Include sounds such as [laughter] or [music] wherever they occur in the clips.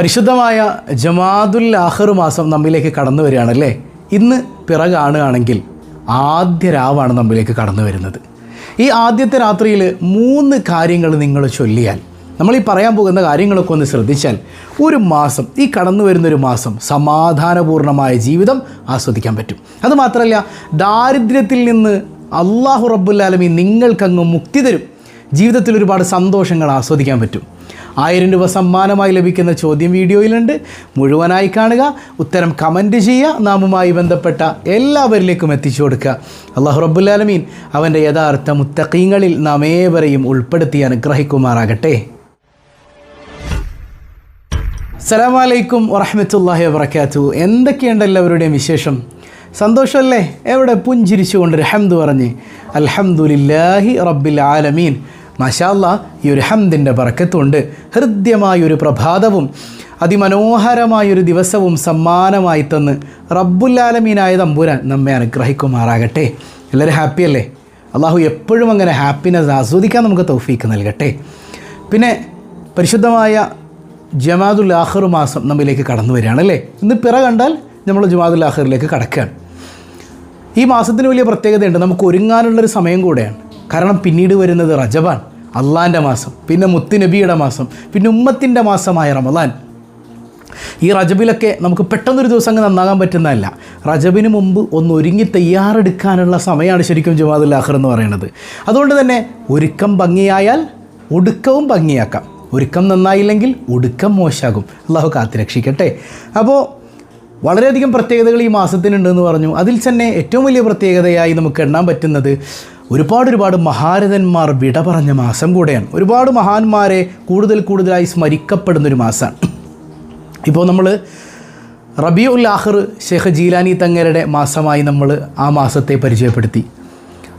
പരിശുദ്ധമായ ജമാദുൽ ആഹർ മാസം നമ്മിലേക്ക് കടന്നു വരികയാണല്ലേ? ഇന്ന് പിറകാണുകയാണെങ്കിൽ ആദ്യ രാവാണ് നമ്മിലേക്ക് കടന്നു വരുന്നത്. ഈ ആദ്യത്തെ രാത്രിയിൽ മൂന്ന് കാര്യങ്ങൾ നിങ്ങൾ ചൊല്ലിയാൽ നമ്മൾ ഈ പറയാൻ പോകുന്ന കാര്യങ്ങളൊക്കെ ഒന്ന് ശ്രദ്ധിച്ചാൽ ഒരു മാസം ഈ കടന്നു വരുന്നൊരു മാസം സമാധാനപൂർണമായ ജീവിതം ആസ്വദിക്കാൻ പറ്റും. അതുമാത്രമല്ല ദാരിദ്ര്യത്തിൽ നിന്ന് അള്ളാഹു റബ്ബുല്ലാലമി നിങ്ങൾക്കങ്ങ് മുക്തി തരും. ജീവിതത്തിൽ ഒരുപാട് സന്തോഷങ്ങൾ ആസ്വദിക്കാൻ പറ്റും. ആയിരം രൂപ സമ്മാനമായി ലഭിക്കുന്ന ചോദ്യം വീഡിയോയിലുണ്ട്. മുഴുവനായി കാണുക. ഉത്തരം കമന്റ് ചെയ്യുക. നാമുമായി ബന്ധപ്പെട്ട എല്ലാവരിലേക്കും എത്തിച്ചു കൊടുക്കുക. അള്ളാഹു റബ്ബുല്ലാലമീൻ അവന്റെ യഥാർത്ഥ മുത്തക്കീങ്ങളിൽ നാം ഏവരെയും ഉൾപ്പെടുത്തി അനുഗ്രഹിക്കുമാറാകട്ടെ. അസ്സലാമലൈക്കും വറഹമത്തല്ലാഹി വബർക്കാത്തു എന്തൊക്കെയുണ്ട് എല്ലാവരുടെയും വിശേഷം? സന്തോഷമല്ലേ? എവിടെ പുഞ്ചിരിച്ചുകൊണ്ട് ഹംദ് പറഞ്ഞ് അൽഹംദുലില്ലാഹി റബ്ബിൽ ആലമീൻ. മഷാല്ല ഈ ഒരു ഹംദിന്റെ പറക്കത്തുണ്ട് ഹൃദ്യമായൊരു പ്രഭാതവും അതിമനോഹരമായൊരു ദിവസവും സമ്മാനമായി തന്ന് റബ്ബുല്ലാലമീനായ തമ്പുരാൻ നമ്മെ അനുഗ്രഹിക്കുമാറാകട്ടെ. എല്ലാവരും ഹാപ്പിയല്ലേ അള്ളാഹു എപ്പോഴും അങ്ങനെ ഹാപ്പിനെസ് ആസ്വദിക്കാൻ നമുക്ക് തൗഫീക്ക് നൽകട്ടെ. പിന്നെ പരിശുദ്ധമായ ജമാദുൽ ആഹർ മാസം നമ്മിലേക്ക് കടന്നു വരികയാണ് അല്ലേ? ഇന്ന് പിറ കണ്ടാൽ നമ്മൾ ജമാദുൽ ആഹറിലേക്ക് കടക്കുകയാണ്. ഈ മാസത്തിന് വലിയ പ്രത്യേകതയുണ്ട്. നമുക്ക് ഒരുങ്ങാനുള്ളൊരു സമയം കൂടെയാണ്. കാരണം പിന്നീട് വരുന്നത് റജബാൻ. അള്ളാന്റെ മാസം പിന്നെ മുത്തുനബിയുടെ മാസം പിന്നെ ഉമ്മത്തിന്റെ മാസമായ റമദാൻ. ഈ റജബിലൊക്കെ നമുക്ക് പെട്ടെന്നൊരു ദിവസം അങ്ങ് നന്നാകാൻ പറ്റുന്നതല്ല. റജബിന് മുമ്പ് ഒന്ന് ഒരുങ്ങി തയ്യാറെടുക്കാനുള്ള സമയമാണ് ശരിക്കും ജുമാദുൽ ആഖർ എന്ന് പറയുന്നത്. അതുകൊണ്ട് തന്നെ ഒരുക്കം ഭംഗിയായാൽ ഒടുക്കവും ഭംഗിയാക്കാം. ഒരുക്കം നന്നായില്ലെങ്കിൽ ഒടുക്കം മോശമാകും. അള്ളാഹു കാത്തിരക്ഷിക്കട്ടെ അപ്പോൾ വളരെയധികം പ്രത്യേകതകൾ ഈ മാസത്തിനുണ്ടെന്ന് പറഞ്ഞു. അതിൽ തന്നെ ഏറ്റവും വലിയ പ്രത്യേകതയായി നമുക്ക് എണ്ണാൻ പറ്റുന്നത് ഒരുപാട് ഒരുപാട് മഹാരഥന്മാർ വിട പറഞ്ഞ മാസം കൂടെയാണ്. ഒരുപാട് മഹാന്മാരെ കൂടുതൽ കൂടുതലായി സ്മരിക്കപ്പെടുന്നൊരു മാസമാണ് ഇപ്പോൾ നമ്മൾ റബി ഉൽ ആഖർ ഷെയ്ഖ് ജീലാനി തങ്ങരുടെ മാസമായി നമ്മൾ ആ മാസത്തെ പരിചയപ്പെടുത്തി.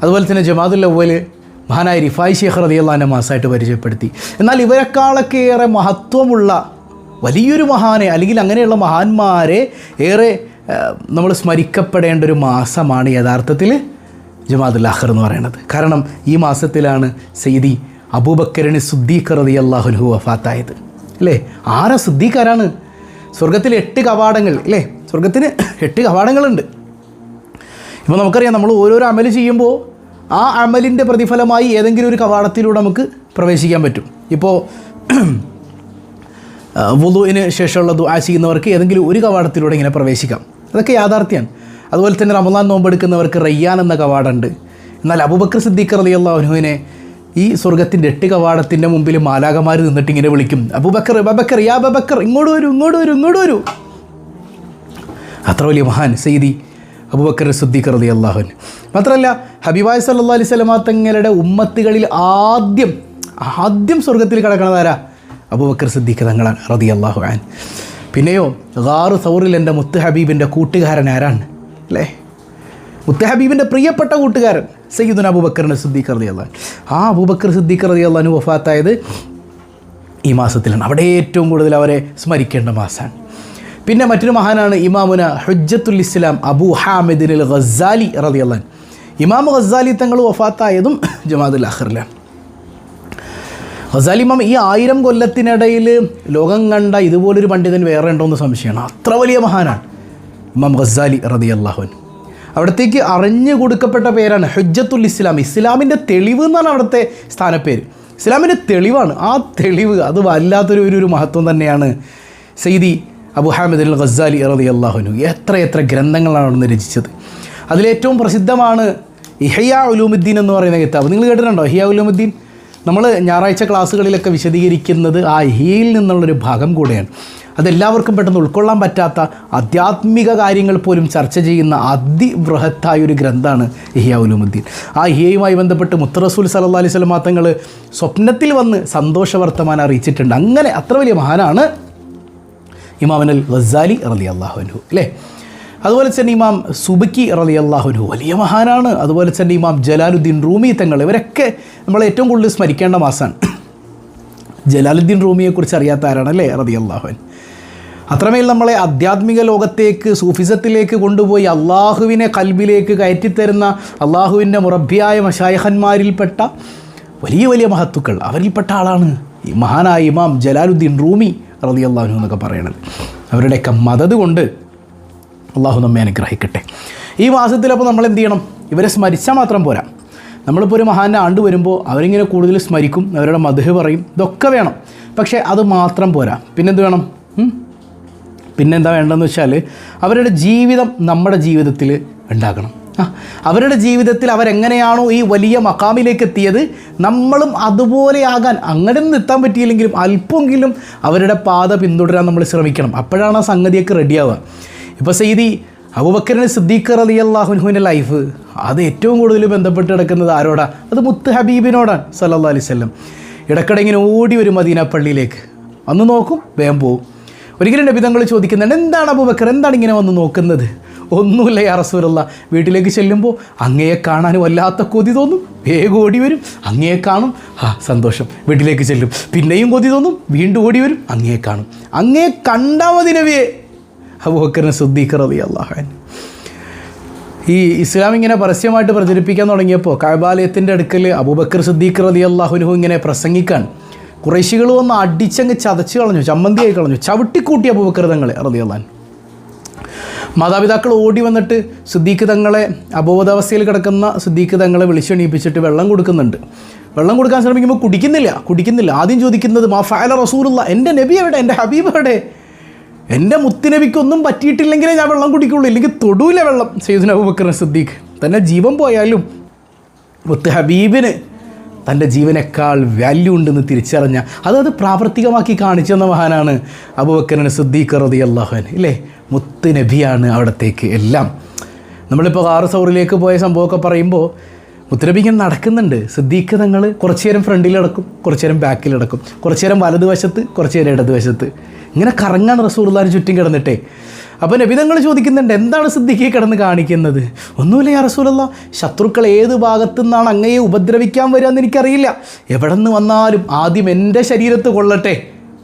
അതുപോലെ തന്നെ ജമാദുൽ അവൽ മഹാനായ റിഫായ് ഷെയ്ഖ് റതി അള്ളാന്റെ മാസമായിട്ട് പരിചയപ്പെടുത്തി. എന്നാൽ ഇവരെക്കാളൊക്കെ ഏറെ മഹത്വമുള്ള വലിയൊരു മഹാനെ അല്ലെങ്കിൽ അങ്ങനെയുള്ള മഹാന്മാരെ ഏറെ നമ്മൾ സ്മരിക്കപ്പെടേണ്ട ഒരു മാസമാണ് യഥാർത്ഥത്തിൽ ജമാദുൽ ആഖിർ എന്ന് പറയുന്നത്. കാരണം ഈ മാസത്തിലാണ് സെയ്ദി അബൂബക്കറിന് സിദ്ദീഖ് റതി അള്ളാഹുൽഹു വഫാത്തായത്. അല്ലേ? ആരാ സുദ്ദീഖാരാണ്? സ്വർഗത്തിൽ എട്ട് കവാടങ്ങൾ അല്ലേ? സ്വർഗത്തിന് എട്ട് കവാടങ്ങളുണ്ട്. ഇപ്പോൾ നമുക്കറിയാം നമ്മൾ ഓരോരോ അമൽ ചെയ്യുമ്പോൾ ആ അമലിന്റെ പ്രതിഫലമായി ഏതെങ്കിലും ഒരു കവാടത്തിലൂടെ നമുക്ക് പ്രവേശിക്കാൻ പറ്റും. ഇപ്പോൾ [clears throat] വുളുവിന് ശേഷമുള്ള ദുആ ചെയ്യുന്നവർക്ക് ഏതെങ്കിലും ഒരു കവാടത്തിലൂടെ ഇങ്ങനെ പ്രവേശിക്കാം. അതൊക്കെ യാഥാർത്ഥ്യമാണ് അതുപോലെ തന്നെ റമദാൻ നോമ്പെടുക്കുന്നവർക്ക് റയ്യാൻ എന്ന കവാടമുണ്ട്. എന്നാൽ അബുബക്കർ സിദ്ദീഖ് അലിയുള്ള അനുവിനെ ഈ സ്വർഗത്തിന്റെ എട്ട് കവാടത്തിന്റെ മുമ്പിൽ മാലാകമാർ നിന്നിട്ട് ഇങ്ങനെ വിളിക്കും. അബുബക്കർ ബബക്കർ യാ ബബക്കർ ഇങ്ങോട്ട് വരൂ ഇങ്ങോട്ട് വരൂ ഇങ്ങോട്ട് വരൂ. അത്ര വലിയ മഹാൻ സെയ്തി അബുബക്കർ സിദ്ദീഖ് റതി അള്ളാഹുൻ മാത്രമല്ല ഹബിബായ് സല്ലാ അലൈഹി സ്വലമാ തങ്ങളുടെ ഉമ്മത്തുകളിൽ ആദ്യം ആദ്യം സ്വർഗത്തിൽ കിടക്കണതാരാ അബുബക്കർ സിദ്ദീഖ് തങ്ങളാണ് റതി അള്ളാഹു പിന്നെയോ ഗാറു സൗറിൽ എന്റെ മുത്ത് ഹബീബിന്റെ കൂട്ടുകാരൻ ആരാണ്? അല്ലേ മുത്തഹബീബിന്റെ പ്രിയപ്പെട്ട കൂട്ടുകാരൻ സയ്യിദുൻ അബൂബക്കറിന്റെ സിദ്ദീഖ് റതി ആ അബൂബക്കർ സിദ്ദീഖ് റതി അള്ളഹാനു വഫാത്തായത് ഈ മാസത്തിലാണ്. അവിടെ ഏറ്റവും കൂടുതൽ അവരെ സ്മരിക്കേണ്ട മാസമാണ് പിന്നെ മറ്റൊരു മഹാനാണ് ഇമാമുന ഹുജ്ജത്തുൽ ഇസ്ലാം അബു ഹാമിദിൻ അൽ ഗസാലി റതി അള്ളഹാൻ ഇമാം ഗസാലി തങ്ങൾ വഫാത്തായതും ജമാദുൽ അഖറിലാണ്. ഖസാലി ഇമാം ഈ ആയിരം കൊല്ലത്തിനിടയിൽ ലോകം കണ്ട ഇതുപോലൊരു പണ്ഡിതൻ വേറെ ഉണ്ടോ എന്ന് സംശയമാണ്. അത്ര വലിയ മഹാനാണ്. ഇമാം ഗസാലി റതി അള്ളാഹുൻ അവിടത്തേക്ക് അറിഞ്ഞു കൊടുക്കപ്പെട്ട പേരാണ് ഹുജ്ജത്തുൽ ഇസ്ലാം. ഇസ്ലാമിന്റെ തെളിവ് എന്നാണ് അവിടുത്തെ സ്ഥാനപ്പേര്. ഇസ്ലാമിന്റെ തെളിവാണ്. ആ തെളിവ് അത് വല്ലാത്തൊരു ഒരു ഒരു മഹത്വം തന്നെയാണ് സെയ്ദി അബു ഹാമിദ് അൽ ഗസാലി റതി അള്ളാഹുനു എത്ര എത്ര ഗ്രന്ഥങ്ങളാണ് അവിടുന്ന് രചിച്ചത്. അതിലേറ്റവും പ്രസിദ്ധമാണ് ഇഹയ ഉലൂമുദ്ദീൻ എന്ന് പറയുന്ന കിതാബ്. നിങ്ങൾ കേട്ടിട്ടുണ്ടോ ഇഹയ ഉലൂമുദ്ദീൻ നമ്മൾ ഞായറാഴ്ച ക്ലാസ്സുകളിലൊക്കെ വിശദീകരിക്കുന്നത് ആ ഹീയിൽ നിന്നുള്ളൊരു ഭാഗം കൂടെയാണ്. അതെല്ലാവർക്കും പെട്ടെന്ന് ഉൾക്കൊള്ളാൻ പറ്റാത്ത ആധ്യാത്മിക കാര്യങ്ങൾ പോലും ചർച്ച ചെയ്യുന്ന അതിബൃഹത്തായ ഒരു ഗ്രന്ഥമാണ് ഇഹിയ ഉലുമുദ്ദീൻ. ആ ഇഹിയയുമായി ബന്ധപ്പെട്ട് മുത്തറസൂൽ സല്ലാ അലൈഹി സ്വലം മാത്തങ്ങൾ സ്വപ്നത്തിൽ വന്ന് സന്തോഷവർത്തമാനം അറിയിച്ചിട്ടുണ്ട്. അങ്ങനെ അത്ര വലിയ മഹാനാണ് ഇമാമനൽ വസാലി റലി അള്ളാഹുനു അല്ലേ? അതുപോലെ തന്നെ ഇമാം സുബക്കി റലി അള്ളാഹുനു വലിയ മഹാനാണ്. അതുപോലെ തന്നെ ഇമാം ജലാലുദ്ദീൻ റൂമി തങ്ങൾ ഇവരൊക്കെ നമ്മൾ ഏറ്റവും കൂടുതൽ സ്മരിക്കേണ്ട മാസമാണ് ജലാലുദ്ദീൻ റൂമിയെക്കുറിച്ച് അറിയാത്ത ആരാണ് അല്ലേ റതി അള്ളാഹുൻ അത്രമേൽ നമ്മളെ ആധ്യാത്മിക ലോകത്തേക്ക് സൂഫിസത്തിലേക്ക് കൊണ്ടുപോയി അള്ളാഹുവിനെ കൽബിലേക്ക് കയറ്റിത്തരുന്ന അള്ളാഹുവിന്റെ മുറബിയായ മഷായഹന്മാരിൽപ്പെട്ട വലിയ വലിയ മഹത്തുക്കൾ അവരിൽപ്പെട്ട ആളാണ് ഈ മഹാനായ ഇമാം ജലാലുദ്ദീൻ റൂമി റതി അള്ളാഹുനു എന്നൊക്കെ പറയണത്. അവരുടെയൊക്കെ മതത് കൊണ്ട് അള്ളാഹു നമ്മെ അനുഗ്രഹിക്കട്ടെ. ഈ മാസത്തിലപ്പോൾ നമ്മൾ എന്ത് ചെയ്യണം? ഇവരെ സ്മരിച്ചാൽ മാത്രം പോരാ. നമ്മളിപ്പോൾ ഒരു മഹാന്റെ ആണ്ട് വരുമ്പോൾ അവരിങ്ങനെ കൂടുതൽ സ്മരിക്കും അവരുടെ മധു പറയും ഇതൊക്കെ വേണം. പക്ഷേ അത് മാത്രം പോരാ. പിന്നെന്ത് വേണം? പിന്നെന്താ വേണ്ടതെന്ന് വെച്ചാൽ അവരുടെ ജീവിതം നമ്മുടെ ജീവിതത്തിൽ ഉണ്ടാക്കണം അവരുടെ ജീവിതത്തിൽ അവരെങ്ങനെയാണോ ഈ വലിയ മക്കാമിലേക്ക് എത്തിയത് നമ്മളും അതുപോലെയാകാൻ അങ്ങനെ ഒന്നും എത്താൻ പറ്റിയില്ലെങ്കിലും അല്പമെങ്കിലും അവരുടെ പാത പിന്തുടരാൻ നമ്മൾ ശ്രമിക്കണം. അപ്പോഴാണ് ആ സംഗതിയൊക്കെ റെഡിയാവുക ഇപ്പോൾ സെയ്തി അബുബക്കറിന് സിദ്ദീഖർ അലി അള്ളാഹുനുവിന്റെ ലൈഫ് അത് ഏറ്റവും കൂടുതൽ ബന്ധപ്പെട്ട് കിടക്കുന്നത് ആരോടാ? അത് മുത്ത് ഹബീബിനോടാണ് സല്ലാ വസല്ലം. ഇടയ്ക്കിടെ ഓടി വരും മദീന പള്ളിയിലേക്ക്. വന്ന് നോക്കും വേഗം പോവും. ഒരിക്കലും നബിതങ്ങൾ ചോദിക്കുന്നുണ്ട് എന്താണ് അബുബക്കർ? എന്താണ് ഇങ്ങനെ വന്ന് നോക്കുന്നത്? ഒന്നുമില്ല യാ റസൂലുള്ള. വീട്ടിലേക്ക് ചെല്ലുമ്പോൾ അങ്ങയെ കാണാൻ വല്ലാത്ത കൊതി തോന്നും. വേഗം ഓടി വരും അങ്ങയെ കാണും. ആ സന്തോഷം. വീട്ടിലേക്ക് ചെല്ലും. പിന്നെയും കൊതി തോന്നും. വീണ്ടും ഓടി വരും അങ്ങയെ കാണും. അങ്ങയെ കണ്ടാൽ അബൂബക്കറിന് സുദ്ദീഖർ അലി അള്ളാഹു ഈ ഇസ്ലാം ഇങ്ങനെ പരസ്യമായിട്ട് പ്രചരിപ്പിക്കാൻ തുടങ്ങിയപ്പോൾ കഴബാലയത്തിന്റെ അടുക്കൽ അബൂബക്കർ സിദ്ദീഖ് റതി അള്ളാഹുനുഹു ഇങ്ങനെ പ്രസംഗിക്കാൻ കുറേശികൾ വന്ന് അടിച്ചങ്ങ് ചതച്ച് കളഞ്ഞു ചമ്മന്തിയായി കളഞ്ഞു ചവിട്ടിക്കൂട്ടി അബൂബക്കർ തങ്ങളെ റതി അള്ളാൻ മാതാപിതാക്കൾ ഓടി വന്നിട്ട് സുദ്ദീഖ് തങ്ങളെ അബോധാവസ്ഥയിൽ കിടക്കുന്ന സുദ്ദീഖ് തങ്ങളെ വിളിച്ചെണീപ്പിച്ചിട്ട് വെള്ളം കൊടുക്കുന്നുണ്ട്. വെള്ളം കൊടുക്കാൻ ശ്രമിക്കുമ്പോൾ കുടിക്കുന്നില്ല കുടിക്കുന്നില്ല. ആദ്യം ചോദിക്കുന്നത് മാ ഫാല റസൂലുള്ള എന്റെ നബി എവിടെ? എന്റെ ഹബീബ് എവിടെ? എന്റെ മുത്തുനബിക്കൊന്നും പറ്റിയിട്ടില്ലെങ്കിലേ ഞാൻ വെള്ളം കുടിക്കുള്ളൂ. ഇല്ലെങ്കിൽ തൊടൂല വെള്ളം സെയ്ദുന അബൂബക്കർ സിദ്ദീഖ്. തന്നെ ജീവൻ പോയാലും മുത്ത് ഹബീബിന് തന്റെ ജീവനേക്കാൾ വാല്യൂ ഉണ്ടെന്ന് തിരിച്ചറിഞ്ഞ അത് അത് പ്രാവർത്തികമാക്കി കാണിച്ചെന്ന മഹാനാണ് അബുബക്കറിന് സിദ്ദീഖ് റതി അള്ളാഹുൻ ഇല്ലേ? മുത്ത് നബിയാണ് അവിടത്തേക്ക് എല്ലാം. നമ്മളിപ്പോൾ കാറ് സൗറിലേക്ക് പോയ സംഭവമൊക്കെ പറയുമ്പോൾ മുത്തനബി ഇങ്ങനെ നടക്കുന്നുണ്ട്. സിദ്ദീഖ് തങ്ങൾ കുറച്ചു നേരം ഫ്രണ്ടിൽ നടക്കും കുറച്ചു നേരം ബാക്കിൽ നടക്കും കുറച്ചു നേരം വലതുവശത്ത് കുറച്ചു നേരം ഇടതുവശത്ത് ഇങ്ങനെ കറങ്ങാണ് റസൂർദാൻ ചുറ്റും കിടന്നിട്ടേ. അപ്പോൾ നബിതങ്ങൾ ചോദിക്കുന്നുണ്ട് എന്താണ് സിദ്ദിഖിയെ കിടന്ന് കാണിക്കുന്നത്? ഒന്നുമില്ല യാ റസൂലല്ല ശത്രുക്കൾ ഏത് ഭാഗത്തു നിന്നാണ് അങ്ങയെ ഉപദ്രവിക്കാൻ വരിക എന്ന് എനിക്കറിയില്ല. എവിടെ നിന്ന് വന്നാലും ആദ്യം എന്റെ ശരീരത്ത് കൊള്ളട്ടെ.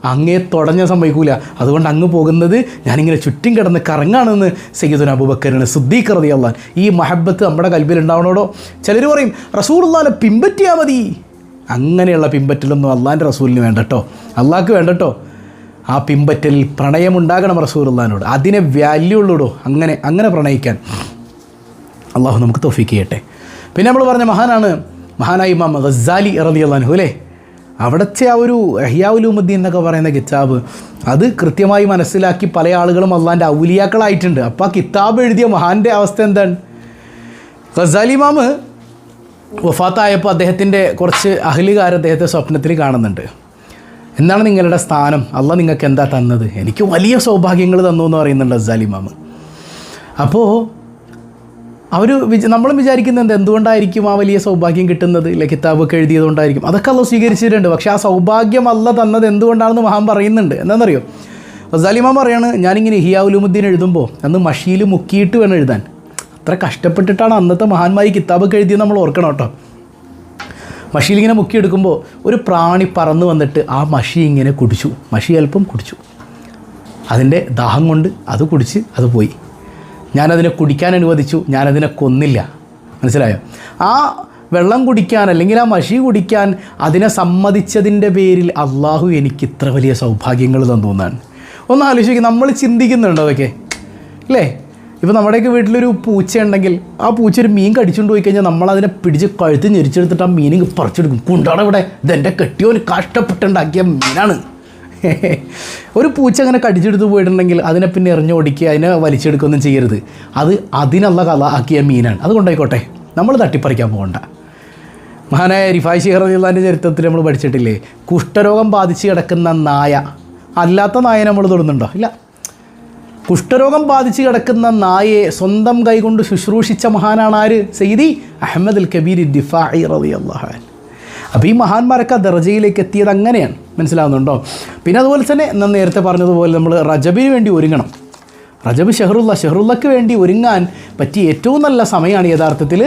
അങ്ങേ തുടഞ്ഞ സംഭവിക്കൂല. അതുകൊണ്ട് അങ്ങ് പോകുന്നത് ഞാനിങ്ങനെ ചുറ്റും കിടന്ന് കറങ്ങാണെന്ന് സയ്യിദുൻ അബൂബക്കറിന് സിദ്ദീഖ് റതി അള്ളാൻ ഈ മഹബത്ത് നമ്മുടെ കൽബിൽ ഉണ്ടാവണോടോ? ചിലർ പറയും റസൂലുള്ളാനെ പിമ്പറ്റിയാൽ മതി. അങ്ങനെയുള്ള പിമ്പറ്റലൊന്നും അള്ളാന്റെ റസൂലിന് വേണ്ട കേട്ടോ അള്ളാഹ്ക്ക് വേണ്ടട്ടോ. ആ പിമ്പറ്റലിൽ പ്രണയമുണ്ടാകണം റസൂലുള്ളാനോട് അതിനെ വാല്യൂ ഉള്ളൂടോ? അങ്ങനെ അങ്ങനെ പ്രണയിക്കാൻ. അള്ളാഹു നമുക്ക് തോഫിക്ക് ചെയ്യട്ടെ. പിന്നെ നമ്മൾ പറഞ്ഞ മഹാനാണ് മഹാനായി ഇമാം ഗസാലി റളിയല്ലാഹു അല്ലേ? അവിടുത്തെ ആ ഒരു അഹിയാവുലൂമദ്ദീൻ എന്നൊക്കെ പറയുന്ന കിതാബ് അത് കൃത്യമായി മനസ്സിലാക്കി പല ആളുകളും അള്ളാന്റെ ഔലിയാക്കളായിട്ടുണ്ട്. അപ്പോൾ ആ കിതാബ് എഴുതിയ മഹാന്റെ അവസ്ഥ എന്താണ്? ഖസാലിമാമ് വഫാത്തായപ്പോൾ അദ്ദേഹത്തിന്റെ കുറച്ച് അഹ്ലുകാർ അദ്ദേഹത്തെ സ്വപ്നത്തിൽ കാണുന്നുണ്ട്. എന്താണ് നിങ്ങളുടെ സ്ഥാനം? അല്ല നിങ്ങൾക്ക് എന്താ തന്നത്? എനിക്ക് വലിയ സൗഭാഗ്യങ്ങൾ തന്നു എന്ന് പറയുന്നുണ്ട് അസാലിമാമ് അപ്പോൾ അവർ നമ്മളും വിചാരിക്കുന്നത് എന്ത് എന്തുകൊണ്ടായിരിക്കും ആ വലിയ സൗഭാഗ്യം കിട്ടുന്നത്? ഇല്ല കിതാബൊക്കെ എഴുതിയതുകൊണ്ടായിരിക്കും. അതൊക്കെ അല്ല സ്വീകരിച്ചിട്ടുണ്ട്. പക്ഷേ ആ സൗഭാഗ്യം അല്ല തന്നത് എന്തുകൊണ്ടാണെന്ന് മഹാൻ പറയുന്നുണ്ട്. എന്താണെന്നറിയോ? റസാലിമാൻ പറയാണ് ഞാനിങ്ങനെ ഹിയാവുലുമുദ്ദീൻ എഴുതുമ്പോൾ അന്ന് മഷിയിൽ മുക്കിയിട്ട് വേണം എഴുതാൻ. അത്ര കഷ്ടപ്പെട്ടിട്ടാണ് അന്നത്തെ മഹാന്മാരി കിതാബൊക്കെ എഴുതിയത് നമ്മൾ ഓർക്കണം കേട്ടോ. മഷിയിൽ ഇങ്ങനെ മുക്കിയെടുക്കുമ്പോൾ ഒരു പ്രാണി പറന്ന് വന്നിട്ട് ആ മഷി ഇങ്ങനെ കുടിച്ചു. മഷി അല്പം കുടിച്ചു. അതിന്റെ ദാഹം കൊണ്ട് അത് കുടിച്ച് അത് പോയി. ഞാനതിനെ കുടിക്കാൻ അനുവദിച്ചു ഞാനതിനെ കൊന്നില്ല. മനസ്സിലായോ? ആ വെള്ളം കുടിക്കാൻ അല്ലെങ്കിൽ ആ മഷി കുടിക്കാൻ അതിനെ സമ്മതിച്ചതിന്റെ പേരിൽ അള്ളാഹു എനിക്ക് ഇത്ര വലിയ സൗഭാഗ്യങ്ങൾ തന്നു എന്നാണ് ഒന്ന് ആലോചിക്കുക നമ്മൾ ചിന്തിക്കുന്നുണ്ടോ അതൊക്കെ അല്ലേ ഇപ്പോൾ നമ്മുടെയൊക്കെ വീട്ടിലൊരു പൂച്ചയുണ്ടെങ്കിൽ ആ പൂച്ച ഒരു മീൻ കടിച്ചുകൊണ്ട് പോയി കഴിഞ്ഞാൽ നമ്മളതിനെ പിടിച്ച് കഴുത്ത് ഞെരിച്ചെടുത്തിട്ട് ആ മീനിങ് പറിച്ചെടുക്കും. കൊണ്ടാണ് ഇവിടെ. ഇതെന്റെ കെട്ടിയോന് കഷ്ടപ്പെട്ടുണ്ടാക്കിയ മീനാണ്. ഒരു പൂച്ച അങ്ങനെ കടിച്ചെടുത്ത് പോയിട്ടുണ്ടെങ്കിൽ അതിനെ പിന്നെ എറിഞ്ഞോടിക്കുക അതിനെ വലിച്ചെടുക്കുകയൊന്നും ചെയ്യരുത്. അത് അതിനുള്ള കഥ ആക്കിയ മീനാണ്. അതുകൊണ്ടായിക്കോട്ടെ നമ്മൾ തട്ടിപ്പറിക്കാൻ പോകണ്ട. മഹാനായ റിഫായ് ഷിഹറിന്റെ ചരിത്രത്തിൽ നമ്മൾ പഠിച്ചിട്ടില്ലേ? കുഷ്ഠരോഗം ബാധിച്ച് കിടക്കുന്ന നായ. അല്ലാത്ത നായ നമ്മൾ തൊടുന്നുണ്ടോ? ഇല്ല. കുഷ്ഠരോഗം ബാധിച്ച് കിടക്കുന്ന നായയെ സ്വന്തം കൈകൊണ്ട് ശുശ്രൂഷിച്ച മഹാനാണ് ആര്? സെയ്തി അഹമ്മദ് അൽ കബീർ ദിഫായി റബി അള്ളാഹാൻ അപ്പോൾ ഈ മഹാന്മാരൊക്കെ ആ ദർജയിലേക്ക് എത്തിയത് അങ്ങനെയാണ്. മനസ്സിലാവുന്നുണ്ടോ? പിന്നെ അതുപോലെ തന്നെ ഞാൻ നേരത്തെ പറഞ്ഞതുപോലെ നമ്മൾ റജബിന് വേണ്ടി ഒരുങ്ങണം. റജബ് ഷെഹറുല്ല ഷെഹറുല്ലക്ക് വേണ്ടി ഒരുങ്ങാൻ പറ്റിയ ഏറ്റവും നല്ല സമയമാണ് യഥാർത്ഥത്തിൽ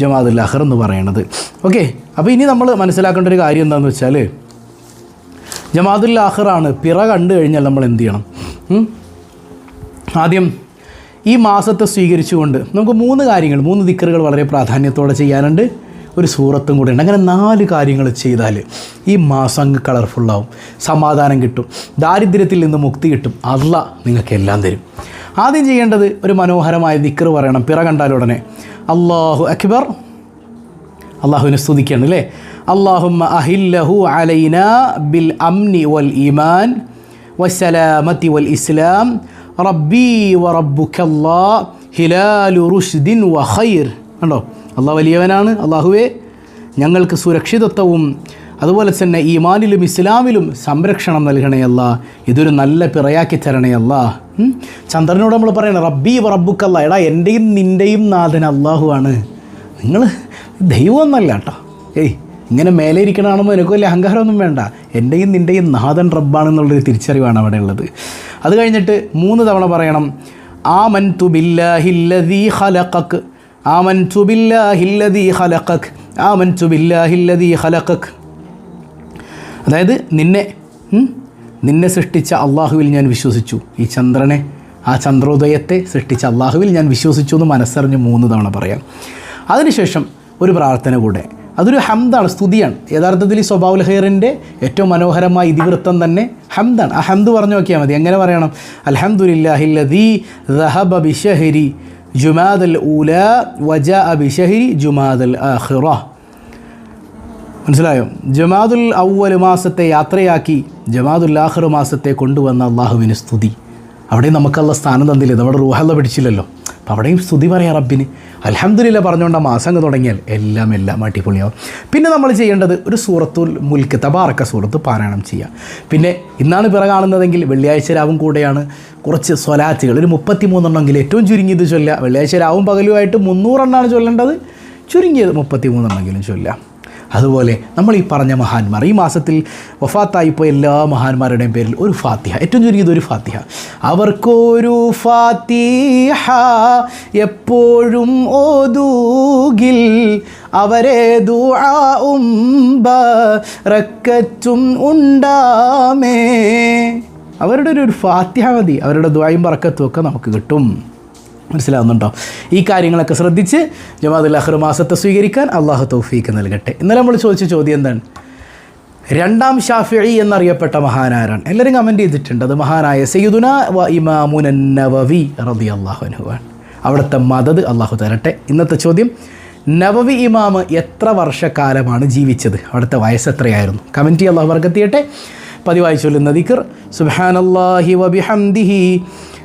ജമാഅത്തുൽ അഹർ എന്ന് പറയണത്. ഓക്കെ? അപ്പോൾ ഇനി നമ്മൾ മനസ്സിലാക്കേണ്ട ഒരു കാര്യം എന്താണെന്ന് വെച്ചാൽ ജമാഅത്തുൽ ലാഹറാണ് പിറ കണ്ടു കഴിഞ്ഞാൽ നമ്മൾ എന്ത് ചെയ്യണം? ആദ്യം ഈ മാസത്തെ സ്വീകരിച്ചുകൊണ്ട് നമുക്ക് മൂന്ന് കാര്യങ്ങൾ മൂന്ന് ദിക്കറുകൾ വളരെ പ്രാധാന്യത്തോടെ ചെയ്യാനുണ്ട്. ഒരു സൂറത്തും കൂടെ ഉണ്ട്. അങ്ങനെ നാല് കാര്യങ്ങൾ ചെയ്താൽ ഈ മാസം അങ്ങ് കളർഫുള്ളാവും സമാധാനം കിട്ടും. ദാരിദ്ര്യത്തിൽ നിന്ന് മുക്തി കിട്ടും. അല്ല നിങ്ങൾക്ക് എല്ലാം തരും. ആദ്യം ചെയ്യേണ്ടത് ഒരു മനോഹരമായ ദിക്കർ പറയണം. പിറ കണ്ടാലുടനെ അള്ളാഹു അക്ബർ. അള്ളാഹുവിനെ സ്തുതിക്കുകയാണ് അല്ലേ? അള്ളാഹുമ്മ അഹില്ലഹു അലൈന ബിൽ അംനി വൽ ഇമാൻ വസ്സലാമത്തി വൽ ഇസ്ലാം. റബ്ബി വ റബ്ബുക്കല്ലാ ഹിലാലു റുഷ്ദിൻ വ കണ്ടോ? അള്ളാഹ് വലിയവനാണ് അള്ളാഹുവേ ഞങ്ങൾക്ക് സുരക്ഷിതത്വവും അതുപോലെ തന്നെ ഈമാനിലും ഇസ്ലാമിലും സംരക്ഷണം നൽകണയല്ല ഇതൊരു നല്ല പിറയാക്കി തരണയല്ല? ചന്ദ്രനോട് നമ്മൾ പറയണം റബ്ബി റബ്ബുക്കല്ല എടാ എന്റെയും നിന്റെയും നാഥൻ അള്ളാഹുവാണ് നിങ്ങൾ ദൈവമൊന്നല്ല കേട്ടോ. ഏയ് ഇങ്ങനെ മേലെ ഇരിക്കണമെന്ന് എനിക്ക് വലിയ അഹങ്കാരമൊന്നും വേണ്ട. എന്റെയും നിന്റെയും നാഥൻ റബ്ബാണെന്നുള്ളൊരു തിരിച്ചറിവാണ് അവിടെ ഉള്ളത്. അത് കഴിഞ്ഞിട്ട് മൂന്ന് തവണ പറയണം ആ മൻ തുബില്ലാഹില്ലീ ഖലഖക്. ഖലഖക് ആമൻതു ഖലഖക്. അതായത് നിന്നെ നിന്നെ സൃഷ്ടിച്ച അള്ളാഹുവിൽ ഞാൻ വിശ്വസിച്ചു. ഈ ചന്ദ്രനെ ആ ചന്ദ്രോദയത്തെ സൃഷ്ടിച്ച അള്ളാഹുവിൽ ഞാൻ വിശ്വസിച്ചു എന്ന് മനസ്സറിഞ്ഞ് മൂന്ന് തവണ പറയാം. അതിനുശേഷം ഒരു പ്രാർത്ഥന കൂടെ. അതൊരു ഹംദാണ് സ്തുതിയാണ്. യഥാർത്ഥത്തിൽ ഈ സ്വഭാവുൽ ഹെയറിന്റെ ഏറ്റവും മനോഹരമായ ഇതിവൃത്തം തന്നെ ഹംദാണ്. ആ ഹംദ് പറഞ്ഞു നോക്കിയാൽ മതി. എങ്ങനെ പറയണം? അൽഹംദുലില്ലാഹില്ലദീ ദഹബ ബിഷഹരി ജുമാദൽ ഊല വജ അബിഷഹി ജുമാദൽ ആഹിറ മനസ്സിലായോ? ജമാദുൽ ഔവൽ മാസത്തെ യാത്രയാക്കി ജമാദുൽ ആഹിർ മാസത്തെ കൊണ്ടുവന്ന അള്ളാഹുവിന് സ്തുതി. അവിടെയും നമുക്കുള്ള സ്ഥാനം തന്നില്ലേ. നമ്മുടെ റൂഹല്ല പിടിച്ചില്ലല്ലോ അപ്പോൾ അവിടെയും സ്തുതി പറയാം റബ്ബിന്. അലഹമ്മദില്ല പറഞ്ഞുകൊണ്ട് ആ മാസം അങ്ങ് തുടങ്ങിയാൽ എല്ലാം എല്ലാം അടിപൊളിയാവും. പിന്നെ നമ്മൾ ചെയ്യേണ്ടത് ഒരു സൂറത്തുൽ മുൽക്ക് തബാറക്ക സൂറത്ത് പാരായണം ചെയ്യുക പിന്നെ ഇന്നാണ് പിറ കാണുന്നതെങ്കിൽ വെള്ളിയാഴ്ച രാവും കൂടെയാണ് കുറച്ച് സ്വലാറ്റുകൾ ഒരു മുപ്പത്തി മൂന്നെണ്ണമെങ്കിൽ ഏറ്റവും ചുരുങ്ങിയത് ചൊല്ലുക. വെള്ളിയാഴ്ച രാവും പകലുമായിട്ട് മുന്നൂറെണ്ണമാണ് ചൊല്ലേണ്ടത്. ചുരുങ്ങിയത് മുപ്പത്തി മൂന്നെണ്ണമെങ്കിലും ചൊല്ലുക. അതുപോലെ നമ്മൾ ഈ പറഞ്ഞ മഹാന്മാർ. ഈ മാസത്തിൽ വഫാത്തായിപ്പോൾ എല്ലാ മഹാന്മാരുടെയും പേരിൽ ഒരു ഫാത്തിഹ. ഏറ്റവും ചുരുങ്ങിയത് ഒരു ഫാത്തിഹ. അവർക്കൊരു ഫാത്തിഹ എപ്പോഴും ഓതൂകിൽ അവരെ ബറക്കത്തും ഉണ്ടാമേ. അവരുടെ ഒരു ഫാത്തിഹ മതി. അവരുടെ ദ്വായും പറക്കത്തുമൊക്കെ നമുക്ക് കിട്ടും. മനസ്സിലാവുന്നുണ്ടോ? ഈ കാര്യങ്ങളൊക്കെ ശ്രദ്ധിച്ച് ജമാഅത്തുൽ അഖർ മാസത്തെ സ്വീകരിക്കാൻ അള്ളാഹു തൗഫീക്ക് നൽകട്ടെ. ഇന്നലെ നമ്മൾ ചോദിച്ച ചോദ്യം എന്താണ്? രണ്ടാം ഷാഫിഇ എന്നറിയപ്പെട്ട മഹാനാരാണ്. എല്ലാവരും കമന്റ് ചെയ്തിട്ടുണ്ട്. അത് മഹാനായ സയ്യിദുന വ ഇമാമുനവി റബി അള്ളാഹുനുവാണ് അവിടുത്തെ മദത് അള്ളാഹു തരട്ടെ. ഇന്നത്തെ ചോദ്യം നവവി ഇമാമ് എത്ര വർഷക്കാലമാണ് ജീവിച്ചത്? അവിടുത്തെ വയസ്സ് എത്രയായിരുന്നു? കമന്റ് അള്ളാഹു വർഗത്തിയട്ടെ പതിവായി ചൊല്ലുന്ന ദിക്കർ സുബ്ഹാനല്ലാഹി വബിഹംദിഹി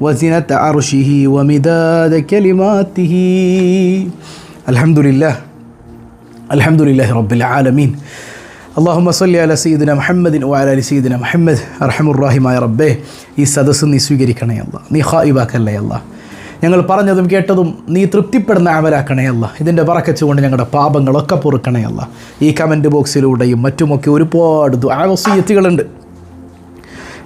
വസിനത്ത് അർഷിഹി വമിതാദ കലിമാത്തിഹി അലഹമുല്ല അലഹമുല്ലാ റബ്ബിൽ ആലമീൻ അള്ളാഹുമ്മ സല്ലി അല സീദിന മുഹമ്മദിൻ വാലി സീദിന മുഹമ്മദ് അർഹമുറാഹിമായ റബ്ബേ ഈ സദസ്സ് നീ സ്വീകരിക്കണേ അല്ല. നീ ഹായിബാക്കല്ലേ അല്ല. ഞങ്ങൾ പറഞ്ഞതും കേട്ടതും നീ തൃപ്തിപ്പെടുന്ന അമലാക്കണേ അല്ല. ഇതിന്റെ പറക്കച്ചുകൊണ്ട് ഞങ്ങളുടെ പാപങ്ങളൊക്കെ പൊറുക്കണേ അല്ല. ഈ കമന്റ് ബോക്സിലൂടെയും മറ്റുമൊക്കെ ഒരുപാട് ദുആവസീയത്തുകളുണ്ട്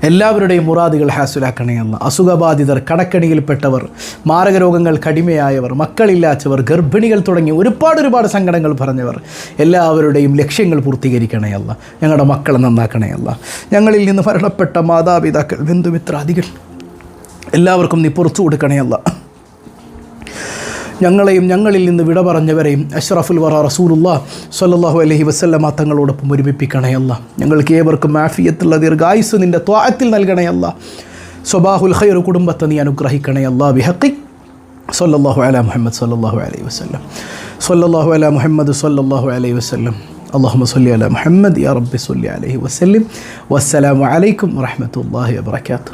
എല്ലാവരുടെയും മുറാദുകൾ ഹാസുലാക്കണയല്ല അസുഖബാധിതർ കടക്കണിയിൽപ്പെട്ടവർ മാരകരോഗങ്ങൾ കടിമയായവർ മക്കളില്ലാത്തവർ ഗർഭിണികൾ തുടങ്ങി ഒരുപാട് ഒരുപാട് സങ്കടങ്ങൾ പറഞ്ഞവർ എല്ലാവരുടെയും ലക്ഷ്യങ്ങൾ പൂർത്തീകരിക്കണയല്ല ഞങ്ങളുടെ മക്കളെ നന്നാക്കണയല്ല ഞങ്ങളിൽ നിന്ന് മരണപ്പെട്ട മാതാപിതാക്കൾ ബന്ധുമിത്രാദികൾ എല്ലാവർക്കും നീ പുറത്തു കൊടുക്കണയല്ല ഞങ്ങളെയും ഞങ്ങളിൽ നിന്ന് വിട പറഞ്ഞവരെയും അഷ്റഫുൽ വറ റസൂലുള്ള സല്ലല്ലാഹു അലൈഹി വസല്ലമ തങ്ങളോടൊപ്പം ഒരുമിപ്പിക്കണയല്ല ഞങ്ങൾക്ക് ഏവർക്കും മാഫിയത്തുള്ള ദീർഘായുസ് നിൻ്റെ ത്വാത്തിൽ നൽകണയല്ല സ്വബാഹുൽ ഖൈർ കുടുംബത്തെ നീ അനുഗ്രഹിക്കണയല്ല ബിഹക്കി സല്ലല്ലാഹു അലാ മുഹമ്മദ് സല്ലല്ലാഹു അലൈഹി വസല്ലം സല്ലല്ലാഹു അലാ മുഹമ്മദ് സല്ലല്ലാഹു അലൈഹി വസല്ലം اللهم صل على محمد يا رب صل عليه وسلم والسلام عليكم ورحمة الله وبركاته